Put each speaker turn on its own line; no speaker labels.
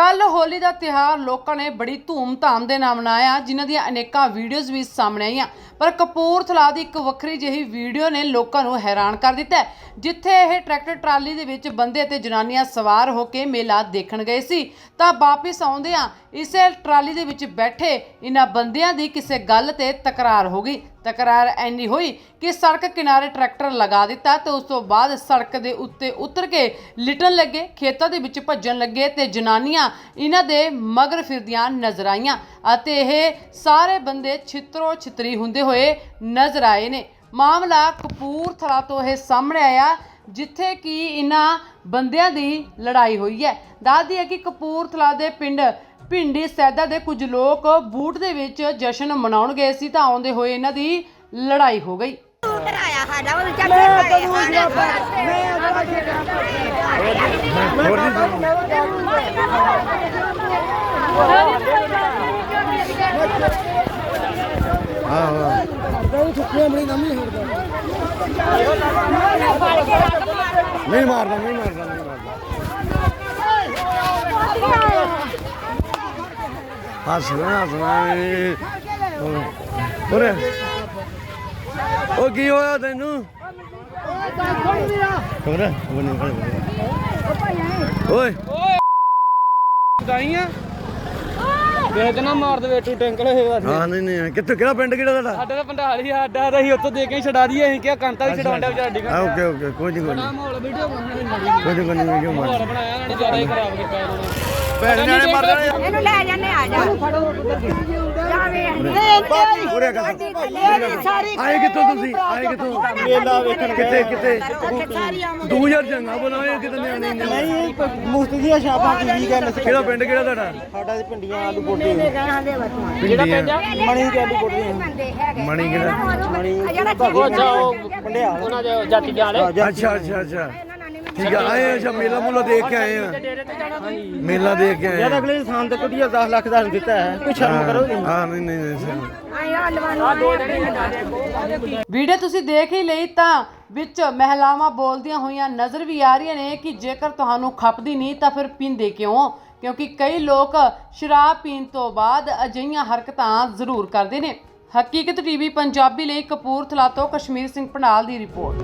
ਕੱਲ ਹੋਲੀ ਦਾ ਤਿਉਹਾਰ ਲੋਕਾਂ ਨੇ ਬੜੀ ਧੂਮ-ਧਾਮ ਦੇ ਨਾਲ ਮਨਾਇਆ, ਜਿਨ੍ਹਾਂ ਦੀਆਂ ਅਨੇਕਾਂ ਵੀਡੀਓਜ਼ ਵੀ ਸਾਹਮਣੇ ਆਈਆਂ। ਪਰ ਕਪੂਰਥਲਾ ਦੀ ਇੱਕ ਵੱਖਰੀ ਜਿਹੀ ਵੀਡੀਓ ਨੇ ਲੋਕਾਂ ਨੂੰ ਹੈਰਾਨ ਕਰ ਦਿੱਤਾ ਜਿੱਥੇ ਇਹ ਟਰੈਕਟਰ ਟਰਾਲੀ ਦੇ ਵਿੱਚ ਬੰਦੇ ਅਤੇ ਜਨਾਨੀਆਂ ਸਵਾਰ ਹੋ ਕੇ ਮੇਲਾ ਦੇਖਣ ਗਏ ਸੀ। ਤਾਂ ਵਾਪਿਸ ਆਉਂਦਿਆਂ ਇਸੇ ਟਰਾਲੀ ਦੇ ਵਿੱਚ ਬੈਠੇ ਇਹਨਾਂ ਬੰਦਿਆਂ ਦੀ ਕਿਸੇ ਗੱਲ ਤੇ ਤਕਰਾਰ ਹੋ ਗਈ। ਤਕਰਾਰ ਐਨੀ ਹੋਈ ਕਿ ਸੜਕ ਕਿਨਾਰੇ ਟਰੈਕਟਰ ਲਗਾ ਦਿੱਤਾ ਤੇ ਉਸ ਤੋਂ ਬਾਅਦ ਸੜਕ ਦੇ ਉੱਤੇ ਉਤਰ ਕੇ ਲਿਟਣ ਲੱਗੇ, ਖੇਤਾਂ ਦੇ ਵਿੱਚ ਭੱਜਣ ਲੱਗੇ ਤੇ ਜਨਾਨੀਆਂ ਇਹਨਾਂ ਦੇ ਮਗਰ ਫਿਰਦੀਆਂ ਨਜ਼ਰ ਆਈਆਂ ਅਤੇ ਇਹ ਸਾਰੇ ਬੰਦੇ ਛਿੱਤਰੋ ਛਿੱਤਰੀ ਹੁੰਦੇ ਹੋਏ ਨਜ਼ਰ ਆਏ ਨੇ। ਮਾਮਲਾ ਕਪੂਰਥਲਾ ਤੋਂ ਇਹ ਸਾਹਮਣੇ ਆਇਆ, ਜਿੱਥੇ ਕਿ ਇਹਨਾਂ ਬੰਦਿਆਂ ਦੀ ਲੜਾਈ ਹੋਈ ਹੈ। ਦੱਸਦੀ ਹੈ ਕਿ ਕਪੂਰਥਲਾ ਦੇ ਪਿੰਡ ਭਿੰਡੀ ਸੈਦਾ ਦੇ ਕੁਝ ਲੋਕ ਬੂਟ ਦੇ ਵਿੱਚ ਜਸ਼ਨ ਮਨਾਉਣ ਗਏ ਸੀ ਤਾਂ ਆਉਂਦੇ ਹੋਏ ਇਹਨਾਂ ਦੀ ਲੜਾਈ ਹੋ ਗਈ
ਸਾਡਾ ਉਹ ਚੱਲ
ਨਹੀਂ ਮਾਰਦਾ ਨਹੀਂ ਮਾਰਦਾ ਨਹੀਂ ਮਾਰਦਾ ਹੱਸਣਾ ਹੱਸਣਾ ਏ ਉਰੇ। ਉਹ ਕੀ ਹੋਇਆ ਤੈਨੂੰ? ਖਬਰ ਉਹ ਨਹੀਂ ਖੜੇ ਓਏ।
ਗਾਈਆਂ ਦੇਖ ਨਾ ਮਾਰ ਦੇ ਟੂ ਟੈਂਕਲ ਹੋਏਗਾ
ਹਾਂ ਨਹੀਂ ਨਹੀਂ ਕਿੱਥੇ ਕਿਹੜਾ ਪਿੰਡ ਕਿਹੜਾ ਤੁਹਾਡਾ?
ਸਾਡਾ ਤਾਂ ਪੰਡਾਲ ਹੀ ਸਾਡਾ ਤਾਂ ਅਸੀਂ ਉੱਥੋਂ ਦੇ ਕੇ ਹੀ ਛਡਾ ਦਈਏ। ਅਸੀਂ ਕਿਹਾ ਕੰਤਾ ਵੀ ਛਡਾਉਂਦਾ ਵਿਚਾਰਾ ਡਿੱਗਾ
ਆ ਓਕੇ ਓਕੇ ਕੋਈ ਨਹੀਂ ਕੋਈ ਨਹੀਂ
ਮਾਹੌਲ ਵੀਡੀਓ ਬਣਾਉਣੀ
ਕੋਈ ਨਹੀਂ ਕੋਈ ਨਹੀਂ ਕਿਉਂ ਮਾਰ
ਮਾਹੌਲ ਬਣਾਇਆ ਨੇ ਜ਼ਿਆਦਾ ਹੀ ਖਰਾਬ ਕੀਤਾ ਇਹਨਾਂ ਨੇ।
ਭੈਣ ਜਾਣੇ ਮਰ ਜਾਣੇ
ਇਹਨੂੰ ਲੈ ਜਾਂਦੇ ਆ ਜਾ ਜਾਵੇ
ਉਰੇ
ਸਾਰੀ
ਆਏ ਕਿੱਥੋਂ ਤੁਸੀਂ ਆਏ ਕਿੱਥੋਂ ਮੇਲਾ ਵੇਖਣ ਕਿੱਥੇ ਕਿੱਥੇ ਦੂ ਹਜ਼ਾਰ ਜੰਗਾ ਬਣਾਏ ਕਿਤੇ ਨਿਆਣੇ ਨੇ
ਨਹੀਂ ਮੁਫਤ ਦੀਆਂ ਛਾਪਾਂ ਕੀ ਵੀ ਗੱਲ
ਕਿਹੜਾ ਪਿੰਡ ਕਿਹੜਾ ਤੁਹਾਡਾ
ਸਾਡਾ ਤੇ ਪਿੰਡੀਆਂ ਆਲੂ
ਵਸੋਂ
ਜਿਹੜਾ ਪਿੰਡ
ਮਣੀ ਦੇ ਆਲੂ
ਹੈਗੇ
ਮਣੀ ਕਿਹੜਾ
ਮਣੀ ਜਿਹੜਾ
ਅੱਛਾ ਉਹ ਪੰਡਿਆਲ
ਉਹਨਾਂ ਦੇ ਜਾਤੀ ਜਾਲੇ
ਅੱਛਾ ਅੱਛਾ ਅੱਛਾ ਠੀਕ ਆ ਆਏ ਅੱਛਾ ਮੇਲਾ ਮੂਲਾ ਦੇਖ ਕੇ ਆਏ ਆ। ਮੇਲਾ ਦੇਖ ਕੇ ਆਏ
ਯਾਰ
ਆ
ਅਗਲੇ ਇਨਸਾਨ ਤੇ ਕੁੜੀਆ 10 ਲੱਖ ਦਾ ਦਿੱਤਾ ਹੈ। ਕੋਈ ਸ਼ਰਮ ਕਰੋ ਨਹੀਂ
ਹਾਂ ਨਹੀਂ ਨਹੀਂ ਨਹੀਂ ਸਹੀ।
ਵੀਡੀਓ ਤੁਸੀਂ ਦੇਖ ਹੀ ਲਈ ਤਾਂ ਵਿੱਚ ਮਹਿਲਾਵਾਂ ਬੋਲਦੀਆਂ ਹੋਈਆਂ ਨਜ਼ਰ ਵੀ ਆ ਰਹੀਆਂ ਨੇ ਕਿ ਜੇਕਰ ਤੁਹਾਨੂੰ ਖਪਦੀ ਨਹੀਂ ਤਾਂ ਫਿਰ ਪੀਂਦੇ ਕਿਉਂ? ਕਿਉਂਕਿ ਕਈ ਲੋਕ ਸ਼ਰਾਬ ਪੀਣ ਤੋਂ ਬਾਅਦ ਅਜਿਹੀਆਂ ਹਰਕਤਾਂ ਜ਼ਰੂਰ ਕਰਦੇ ਨੇ। ਹਕੀਕਤ ਟੀਵੀ ਪੰਜਾਬੀ ਲਈ ਕਪੂਰਥਲਾ ਤੋਂ ਕਸ਼ਮੀਰ ਸਿੰਘ ਪੰਡਾਲ ਦੀ ਰਿਪੋਰਟ।